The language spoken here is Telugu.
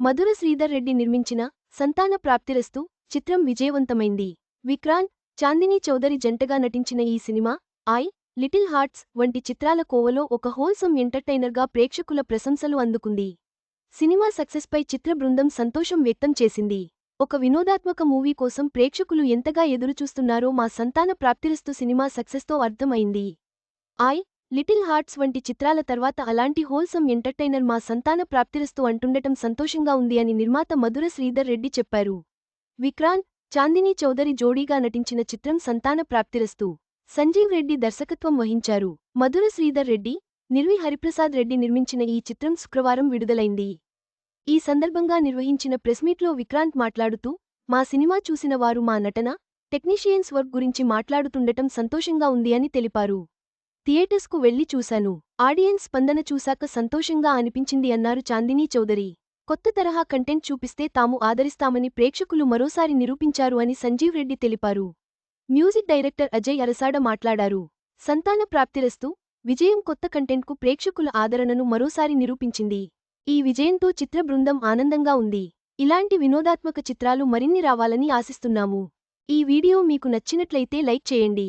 మధుర శ్రీధర్ రెడ్డి నిర్మించిన సంతాన ప్రాప్తిరస్తు చిత్రం విజయవంతమైంది. విక్రాంత్ చాందినీ చౌదరి జంటగా నటించిన ఈ సినిమా ఐ లిటిల్ హార్ట్స్ వంటి చిత్రాల కోవలో ఒక హోల్సమ్ ఎంటర్టైనర్గా ప్రేక్షకుల ప్రశంసలు అందుకుంది. సినిమా సక్సెస్పై చిత్ర బృందం సంతోషం వ్యక్తం చేసింది. ఒక వినోదాత్మక మూవీ కోసం ప్రేక్షకులు ఎంతగా ఎదురుచూస్తున్నారో మా సంతాన ప్రాప్తిరస్తు సినిమా సక్సెస్తో అర్థమైంది. ఐ లిటిల్ హార్ట్స్ వంటి చిత్రాల తర్వాత అలాంటి హోల్సమ్ ఎంటర్టైనర్ మా సంతాన ప్రాప్తిరస్తు అంటుండటం సంతోషంగా ఉంది అని నిర్మాత మధుర శ్రీధర్ రెడ్డి చెప్పారు. విక్రాంత్ చాందినీ చౌదరి జోడీగా నటించిన చిత్రం సంతాన ప్రాప్తిరస్తు. సంజీవ్ రెడ్డి దర్శకత్వం వహించారు. మధుర శ్రీధర్ రెడ్డి నిర్వి హరిప్రసాద్ రెడ్డి నిర్మించిన ఈ చిత్రం శుక్రవారం విడుదలైంది. ఈ సందర్భంగా నిర్వహించిన ప్రెస్మీట్లో విక్రాంత్ మాట్లాడుతూ మా సినిమా చూసిన వారు మా నటన టెక్నీషియన్స్ వర్క్ గురించి మాట్లాడుతుండటం సంతోషంగా ఉంది అని తెలిపారు. థియేటర్స్కు వెళ్ళి చూశాను. ఆడియన్స్ స్పందన చూశాక సంతోషంగా అనిపించింది అన్నారు చాందినీ చౌదరి. కొత్త తరహా కంటెంట్ చూపిస్తే తాము ఆదరిస్తామని ప్రేక్షకులు మరోసారి నిరూపించారు అని సంజీవ్ రెడ్డి తెలిపారు. మ్యూజిక్ డైరెక్టర్ అజయ్ అరసాడ మాట్లాడారు. సంతాన ప్రాప్తిరస్తూ విజయం కొత్త కంటెంట్కు ప్రేక్షకుల ఆదరణను మరోసారి నిరూపించింది. ఈ విజయంతో చిత్ర బృందం ఆనందంగా ఉంది. ఇలాంటి వినోదాత్మక చిత్రాలు మరిన్ని రావాలని ఆశిస్తున్నాము. ఈ వీడియో మీకు నచ్చినట్లయితే లైక్ చేయండి.